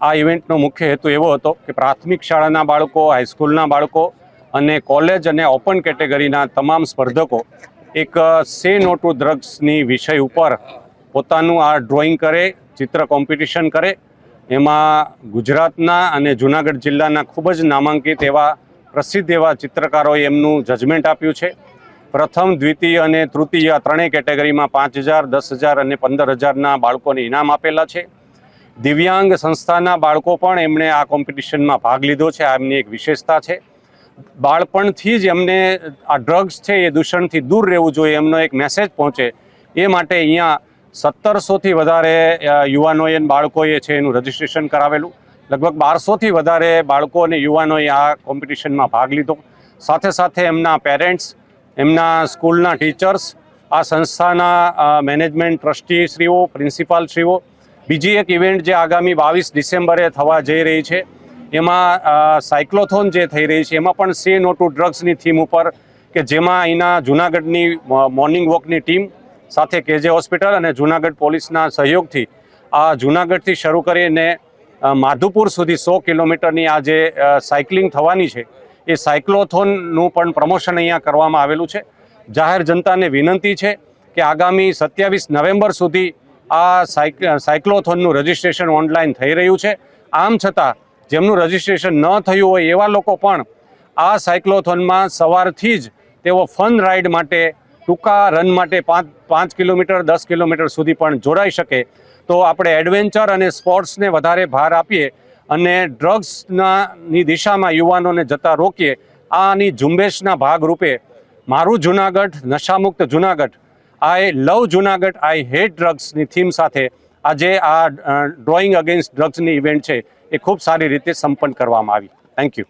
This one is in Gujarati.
આ ઇવેન્ટનો મુખ્ય હેતુ એવો હતો કે પ્રાથમિક શાળાના બાળકો હાઈસ્કૂલના બાળકો અને કોલેજ અને ઓપન કેટેગરીના તમામ સ્પર્ધકો એક સે નો ટુ ડ્રગ્સની વિષય ઉપર પોતાનું આ ડ્રોઈંગ કરે, ચિત્ર કોમ્પિટિશન કરે. એમાં ગુજરાતના અને જુનાગઢ જિલ્લાના ખૂબ જ નામાંકિત એવા પ્રસિદ્ધ એવા ચિત્રકારોએ એમનું જજમેન્ટ આપ્યું છે. પ્રથમ, દ્વિતીય અને તૃતીય ત્રણેય કેટેગરીમાં પાંચ હજાર, દસ હજાર અને પંદર હજારના બાળકોને ઇનામ આપેલા છે. દિવ્યાંગ સંસ્થાના બાળકો પણ એમણે આ કોમ્પિટિશનમાં ભાગ લીધો છે. આ એમની એક વિશેષતા છે. બાળપણથી જ એમને આ ડ્રગ્સ છે એ દૂષણથી દૂર રહેવું જોઈએ, એમનો એક મેસેજ પહોંચે. એ માટે અહીંયા સત્તરસોથી વધારે યુવાનોએ બાળકોએ છે એનું રજિસ્ટ્રેશન કરાવેલું. લગભગ બારસોથી વધારે બાળકો અને યુવાનોએ આ કોમ્પિટિશનમાં ભાગ લીધો. સાથે સાથે એમના પેરેન્ટ્સ, એમના સ્કૂલના ટીચર્સ, આ સંસ્થાના મેનેજમેન્ટ ટ્રસ્ટીશ્રીઓ, પ્રિન્સિપાલશ્રીઓ બીજી એક ઇવેન્ટ જે આગામી બાવીસ ડિસેમ્બરે થવા જઈ રહી છે, એમાં સાયક્લોથોન જે થઈ રહી છે, એમાં પણ સે નો ટુ ડ્રગ્સની થીમ ઉપર કે જેમાં અહીંના જુનાગઢની મોર્નિંગ વોકની ટીમ સાથે કેજે હોસ્પિટલ અને જુનાગઢ પોલીસના સહયોગથી આ જુનાગઢથી શરૂ કરીને માધુપુર સુધી સો કિલોમીટરની આ જે સાયકલિંગ થવાની છે, એ સાયક્લોથોનનું પણ પ્રમોશન અહીંયા કરવામાં આવેલું છે. જાહેર જનતાને વિનંતી છે કે આગામી સત્યાવીસ નવેમ્બર સુધી આ સાયક, સાયક્લોથોનનું રજિસ્ટ્રેશન ઓનલાઈન થઈ રહ્યું છે. આમ છતાં, જેમનું રજિસ્ટ્રેશન ન થયું હોય એવા લોકો પણ આ સાયક્લોથોનમાં સવારથી જ તેઓ ફન રાઇડ માટે, ટૂંકા રન માટે પાંચ પાંચ કિલોમીટર, દસ કિલોમીટર સુધી પણ જોડાઈ શકે. તો આપણે એડવેન્ચર અને સ્પોર્ટ્સને વધારે ભાર આપીએ અને ડ્રગ્સના ની દિશામાં યુવાનોને જતા રોકીએ. આની ઝુંબેશના ભાગરૂપે મારું Junagadh, નશામુક્ત Junagadh I love Junagadh, I hate ડ્રગ્સની theme સાથે આજે આ ડ્રોઈંગ અગેન્સ્ટ ડ્રગ્સની ઇવેન્ટ છે એ ખૂબ સારી રીતે સંપન્ન કરવામાં આવી. Thank you